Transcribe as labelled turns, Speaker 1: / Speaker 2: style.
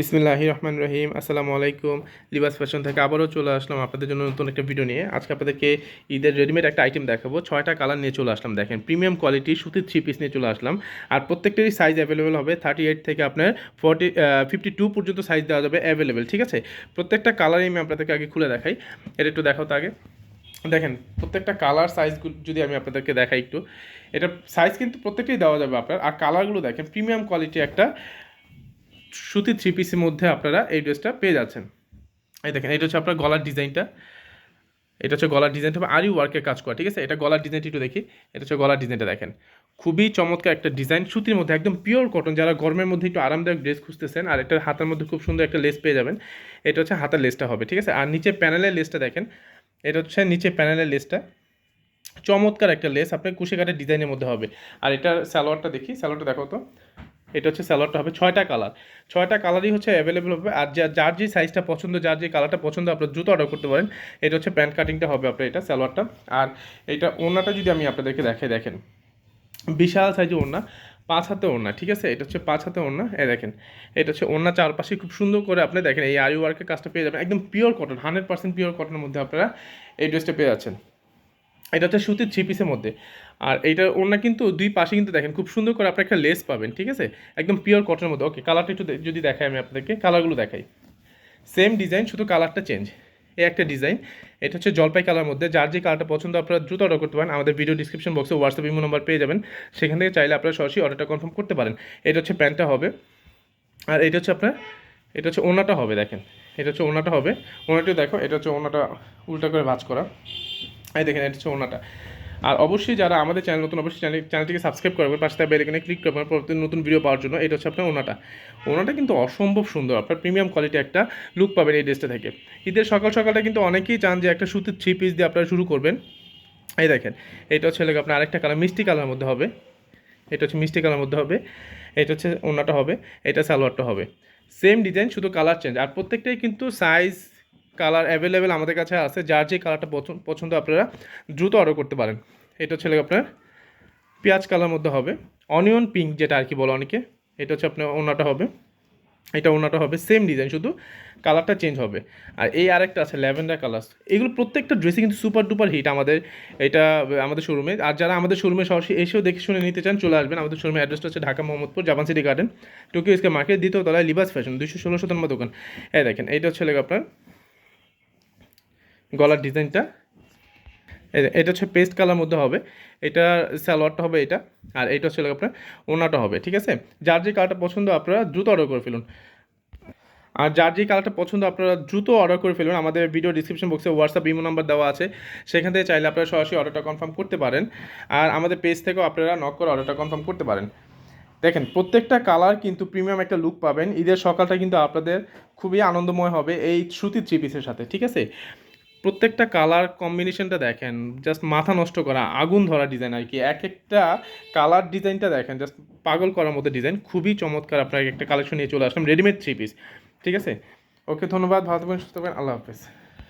Speaker 1: বিসমিল্লাহ রহমান রহিম, আসসালামু আলাইকুম। লিবাস ফ্যাশন থেকে আবারও চলে আসলাম আপনাদের জন্য নতুন একটা ভিডিও নিয়ে। আজকে আপনাদেরকে ঈদের রেডিমেড একটা আইটেম দেখাবো। ছয়টা কালার নিয়ে চলে আসলাম, দেখেন। প্রিমিয়াম কোয়ালিটি সুতির থ্রি পিস নিয়ে চলে আসলাম। আর প্রত্যেকটারই সাইজ অ্যাভেলেবেল হবে। থার্টি এইট থেকে আপনার ফর্টি ফিফটি টু পর্যন্ত সাইজ দেওয়া যাবে অ্যাভেলেবেল ঠিক আছে? প্রত্যেকটা কালারই আমি আপনাদেরকে আগে খুলে দেখাই। এটা একটু দেখাও তো আগে। দেখেন, প্রত্যেকটা কালার সাইজগুলো যদি আমি আপনাদেরকে দেখাই একটু। এটা সাইজ কিন্তু প্রত্যেকটাই দেওয়া যাবে আপনার। আর কালারগুলো দেখেন প্রিমিয়াম কোয়ালিটি একটা সুতি থ্রি পিসের মধ্যে আপনারা এই ড্রেসটা পেয়ে যাচ্ছেন। এই দেখেন, এটা হচ্ছে আপনার গলার ডিজাইনটা। এটা হচ্ছে গলার ডিজাইনটা হবে আরই ওয়ার্কের কাজ করা, ঠিক আছে? এটা গলার ডিজাইনটা একটু দেখি। এটা হচ্ছে গলার ডিজাইনটা দেখেন। খুবই চমৎকার একটা ডিজাইন, সুতির মধ্যে একদম পিওর কটন যারা গরমের মধ্যে একটু আরামদায়ক ড্রেস খুঁজতেছেন, আর এটা হাতার মধ্যে খুব সুন্দর একটা লেস পেয়ে যাবেন, এটা হচ্ছে হাতার লেসটা হবে, ঠিক আছে? আর নিচে প্যানেলের লেসটা দেখেন, এটা হচ্ছে নিচে প্যানেলের লেসটা চমৎকার একটা লেস আপনার কুশি কাটের ডিজাইনের মধ্যে হবে। আর এটার স্যালোয়ারটা দেখি স্যালোয়ারটা দেখো তো। এটা হচ্ছে স্যালোয়ারটা হবে ছয়টা কালার ছয়টা কালারই হচ্ছে অ্যাভেলেবেল হবে। আর যা যার যে সাইজটা পছন্দ, যার যে কালারটা পছন্দ, আপনার জুতো অর্ডার করতে পারেন, এটা হচ্ছে প্যান্ট কাটিংটা হবে আপনার এটা স্যালোয়ারটা আর এটা ওড়নাটা যদি আমি আপনাদেরকে দেখে দেখেন। বিশাল সাইজের ওড়না, পাঁচ হাতে ওড়না, ঠিক আছে? এটা হচ্ছে পাঁচ হাতে ওড়না এ দেখেন। এটা হচ্ছে ওড়না চারপাশে খুব সুন্দর করে আপনি দেখেন, এই আরি ওয়ার্কের কাজটা পেয়ে যাবেন। একদম pure cotton hundred percent pure কটনের মধ্যে আপনারা এই ড্রেসটা পেয়ে যাচ্ছেন। এটা হচ্ছে সুতির থ্রি পিসের মধ্যে। আর এইটার ওড়না কিন্তু দুই পাশে কিন্তু দেখেন, খুব সুন্দর করে আপনি একটা লেস পাবেন, ঠিক আছে? একদম পিওর কটনের মধ্যে। ওকে কালারটা একটু যদি দেখাই আমি আপনাদেরকে কালারগুলো দেখাই। সেম ডিজাইন শুধু কালারটা চেঞ্জ এই একটা ডিজাইন এটা হচ্ছে জলপাই কালার মধ্যে। যার যে কালারটা পছন্দ, আপনারা দ্রুত অর্ডার করতে পারেন। আমাদের ভিডিও ডিসক্রিপশন বক্সে হোয়াটসঅ্যাপ ইমো নাম্বার পেয়ে যাবেন। সেখান থেকে চাইলে আপনারা সরাসরি অর্ডারটা কনফার্ম করতে পারেন। এটা হচ্ছে প্যান্টটা হবে। আর এটা হচ্ছে আপনার, এটা হচ্ছে ওনাটা হবে, দেখেন। এটা হচ্ছে ওনাটা হবে। ওনাটিও দেখো, এটা হচ্ছে ওনাটা উল্টা করে ভাঁজ করা। এই দেখেন, এটা হচ্ছে ওনাটা আর অবশ্যই যারা আমাদের চ্যানেল নতুন অবশ্যই চ্যানেল চ্যানেলটিকে সাবস্ক্রাইব করবেন পাশে বেল এখানে ক্লিক করবেন পরবর্তী নতুন ভিডিও পাওয়ার জন্য। এটা হচ্ছে আপনার ওনাটা ওনাটা কিন্তু অসম্ভব সুন্দর। আপনার প্রিমিয়াম কোয়ালিটি একটা লুক পাবেন এই ড্রেসটা থেকে। ঈদের সকাল সকালটা কিন্তু অনেকেই চান যে একটা সুতির থ্রি পিস দিয়ে আপনারা শুরু করবেন। এই দেখেন, এটা হচ্ছে আপনার আরেকটা কালার মিষ্টি কালার মধ্যে হবে। এটা হচ্ছে মিষ্টি কালার মধ্যে হবে। এটা হচ্ছে ওনাটা হবে। এটা সালোয়ারটা হবে। সেম ডিজাইন শুধু কালার চেঞ্জ আর প্রত্যেকটাই কিন্তু সাইজ কালার অ্যাভেলেবেল আমাদের কাছে আছে, যার যে কালারটা পছন্দ আপনারা দ্রুত অর্ডার করতে পারেন। এটা হচ্ছে আপনার পেঁয়াজ কালার মধ্যে হবে অনিয়ন পিঙ্ক যেটা আর কি বলো অনেকে, এটা হচ্ছে আপনার ওনাটা হবে। এটা ওনাটা হবে সেম ডিজাইন শুধু কালারটা চেঞ্জ হবে। আর এই আরেকটা আছে ল্যাভেন্ডার কালার এগুলো প্রত্যেকটা ড্রেসে কিন্তু সুপার ডুপার হিট আমাদের, এটা আমাদের শোরুমে আর যারা আমাদের শোরুমে সরাসরি এসেও দেখে শুনে নিতে চান, চলে আসবেন। আমাদের শোরুমের অ্যাড্রেসটা হচ্ছে Dhaka Mohammadpur Japan city garden Tokyo SK market দ্বিতীয় তলায় লিবাস ফ্যাশন দুইশো ষোলো নম্বর দোকান। এই দেখেন এইটা হচ্ছে আপনার গলার ডিজাইনটা। এটা হচ্ছে পেস্ট কালার মধ্যে হবে। এটা স্যালোয়ারটা হবে এটা, আর এটা হচ্ছে আপনার ওনাটা হবে, ঠিক আছে? যার যে কালারটা পছন্দ আপনারা দ্রুত অর্ডার করে ফেলুন। আর যার যে কালারটা পছন্দ আপনারা দ্রুত অর্ডার করে ফেলুন, আমাদের ভিডিও ডিসক্রিপশন বক্সে হোয়াটসঅ্যাপ ইমো নাম্বার দেওয়া আছে। সেখান থেকে চাইলে আপনারা সরাসরি অর্ডারটা কনফার্ম করতে পারেন। আর আমাদের পেজ থেকেও আপনারা নক করে অর্ডারটা কনফার্ম করতে পারেন। দেখেন, প্রত্যেকটা কালার কিন্তু প্রিমিয়াম একটা লুক পাবেন। ঈদের সকালটা কিন্তু আপনাদের খুবই আনন্দময় হবে এই সুতির থ্রি পিসের সাথে, ঠিক আছে? প্রত্যেকটা কালার কম্বিনেশনটা দেখেন জাস্ট মাথা নষ্ট করা, আগুন ধরা ডিজাইন আর কি। এক একটা কালার ডিজাইনটা দেখেন জাস্ট পাগল করার মতো ডিজাইন খুবই চমৎকার আপনার একটা কালেকশন নিয়ে চলে আসলাম রেডিমেড থ্রি পিস ঠিক আছে? ওকে, ধন্যবাদ, ভালো থাকবেন, সুস্থ থাকবেন, আল্লাহ হাফেজ।